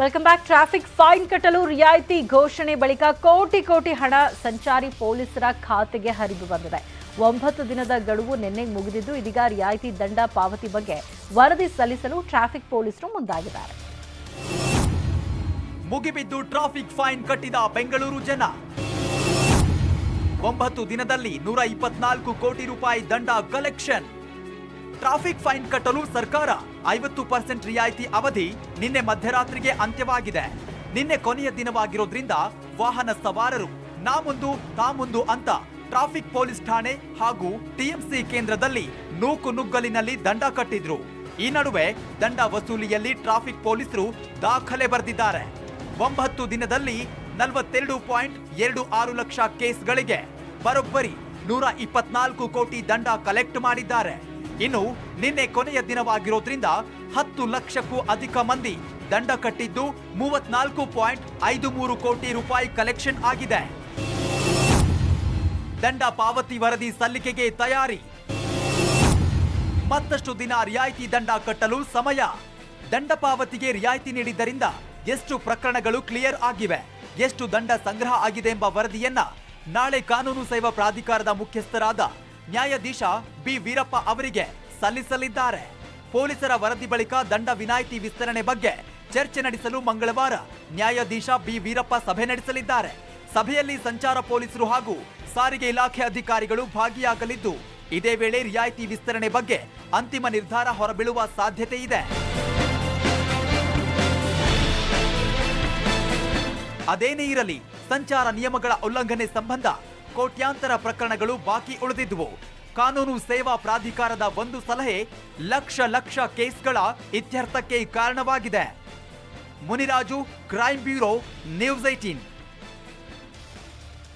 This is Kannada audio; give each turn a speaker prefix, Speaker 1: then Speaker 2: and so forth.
Speaker 1: ವೆಲ್ಕಮ್ ಬ್ಯಾಕ್ ಟ್ರಾಫಿಕ್ ಫೈನ್ ಕಟ್ಟಲು ರಿಯಾಯಿತಿ ಘೋಷಣೆ ಬಳಿಕ ಕೋಟಿ ಕೋಟಿ ಹಣ ಸಂಚಾರಿ ಪೊಲೀಸರ ಖಾತೆಗೆ ಹರಿದು ಬಂದಿದೆ. ಒಂಬತ್ತು ದಿನದ ಗಡುವು ನಿನ್ನೆ ಮುಗಿದಿದ್ದು, ಇದೀಗ ರಿಯಾಯಿತಿ ದಂಡ ಪಾವತಿ ಬಗ್ಗೆ ವರದಿ ಸಲ್ಲಿಸಲು ಟ್ರಾಫಿಕ್ ಪೊಲೀಸರು ಮುಂದಾಗಿದ್ದಾರೆ.
Speaker 2: ಮುಗಿಬಿದ್ದು ಟ್ರಾಫಿಕ್ ಫೈನ್ ಕಟ್ಟಿದ ಬೆಂಗಳೂರು ಜನ. ಒಂಬತ್ತು ದಿನದಲ್ಲಿ ನೂರ ಇಪ್ಪತ್ನಾಲ್ಕು ಕೋಟಿ ರೂಪಾಯಿ ದಂಡ ಕಲೆಕ್ಷನ್ ಟ್ರಾಫಿಕ್ ಫೈನ್ ಕಟ್ಟಲು ಸರ್ಕಾರ ಐವತ್ತು ಪರ್ಸೆಂಟ್ ರಿಯಾಯಿತಿ ಅವಧಿ ನಿನ್ನೆ ಮಧ್ಯರಾತ್ರಿಗೆ ಅಂತ್ಯವಾಗಿದೆ. ನಿನ್ನೆ ಕೊನೆಯ ದಿನವಾಗಿರೋದ್ರಿಂದ ವಾಹನ ಸವಾರರು ನಾ ಮುಂದು ತಾ ಮುಂದು ಅಂತ ಟ್ರಾಫಿಕ್ ಪೊಲೀಸ್ ಠಾಣೆ ಹಾಗೂ ಟಿಎಂಸಿ ಕೇಂದ್ರದಲ್ಲಿ ನೂಕು ನುಗ್ಗಲಿನಲ್ಲಿ ದಂಡ ಕಟ್ಟಿದ್ರು. ಈ ನಡುವೆ ದಂಡ ವಸೂಲಿಯಲ್ಲಿ ಟ್ರಾಫಿಕ್ ಪೊಲೀಸರು ದಾಖಲೆ ಬರೆದಿದ್ದಾರೆ. ಒಂಬತ್ತು ದಿನದಲ್ಲಿ ನಲವತ್ತೆರಡು ಪಾಯಿಂಟ್ ಎರಡು ಆರು ಲಕ್ಷ ಕೇಸ್ಗಳಿಗೆ ಬರೋಬ್ಬರಿ ನೂರ ಇಪ್ಪತ್ನಾಲ್ಕು ಕೋಟಿ ದಂಡ ಕಲೆಕ್ಟ್ ಮಾಡಿದ್ದಾರೆ. ಇನ್ನು ನಿನ್ನೆ ಕೊನೆಯ ದಿನವಾಗಿರೋದ್ರಿಂದ ಹತ್ತು ಲಕ್ಷಕ್ಕೂ ಅಧಿಕ ಮಂದಿ ದಂಡ ಕಟ್ಟಿದ್ದು ಮೂವತ್ನಾಲ್ಕು ಪಾಯಿಂಟ್ ಐದು ಮೂರು ಕೋಟಿ ರೂಪಾಯಿ ಕಲೆಕ್ಷನ್ ಆಗಿದೆ. ದಂಡ ಪಾವತಿ ವರದಿ ಸಲ್ಲಿಕೆಗೆ ತಯಾರಿ. ಮತ್ತಷ್ಟು ದಿನ ರಿಯಾಯಿತಿ ದಂಡ ಕಟ್ಟಲು ಸಮಯ. ದಂಡ ಪಾವತಿಗೆ ರಿಯಾಯಿತಿ ನೀಡಿದ್ದರಿಂದ ಎಷ್ಟು ಪ್ರಕರಣಗಳು ಕ್ಲಿಯರ್ ಆಗಿವೆ? ಎಷ್ಟು ದಂಡ ಸಂಗ್ರಹ ಆಗಿದೆ ಎಂಬ ವರದಿಯನ್ನ ನಾಳೆ ಕಾನೂನು ಸೇವಾ ಪ್ರಾಧಿಕಾರದ ಮುಖ್ಯಸ್ಥರಾದ ನ್ಯಾಯಾಧೀಶ ಬಿ. ವೀರಪ್ಪ ಅವರಿಗೆ ಸಲ್ಲಿಸಲಿದ್ದಾರೆ. ಪೊಲೀಸರ ವರದಿ ಬಳಿಕ ದಂಡ ವಿನಾಯಿತಿ ವಿಸ್ತರಣೆ ಬಗ್ಗೆ ಚರ್ಚೆ ನಡೆಸಲು ಮಂಗಳವಾರ ನ್ಯಾಯಾಧೀಶ ಬಿ. ವೀರಪ್ಪ ಸಭೆ ನಡೆಸಲಿದ್ದಾರೆ. ಸಭೆಯಲ್ಲಿ ಸಂಚಾರ ಪೊಲೀಸರು ಹಾಗೂ ಸಾರಿಗೆ ಇಲಾಖೆ ಅಧಿಕಾರಿಗಳು ಭಾಗಿಯಾಗಲಿದ್ದು, ಇದೇ ವೇಳೆ ರಿಯಾಯಿತಿ ವಿಸ್ತರಣೆ ಬಗ್ಗೆ ಅಂತಿಮ ನಿರ್ಧಾರ ಹೊರಬೀಳುವ ಸಾಧ್ಯತೆ ಇದೆ. ಅದೇನೇ ಇರಲಿ ಸಂಚಾರ ನಿಯಮಗಳ ಉಲ್ಲಂಘನೆ ಸಂಬಂಧ ಕೋಟ್ಯಾಂತರ ಪ್ರಕರಣಗಳು ಬಾಕಿ ಉಳಿದಿದ್ವು. ಕಾನೂನು ಸೇವಾ ಪ್ರಾಧಿಕಾರದ ಒಂದು ಸಲಹೆ ಲಕ್ಷ ಲಕ್ಷ ಕೇಸ್ಗಳ ಇತ್ಯರ್ಥಕ್ಕೆ ಕಾರಣವಾಗಿದೆ. Muniraju crime bureau, news eighteen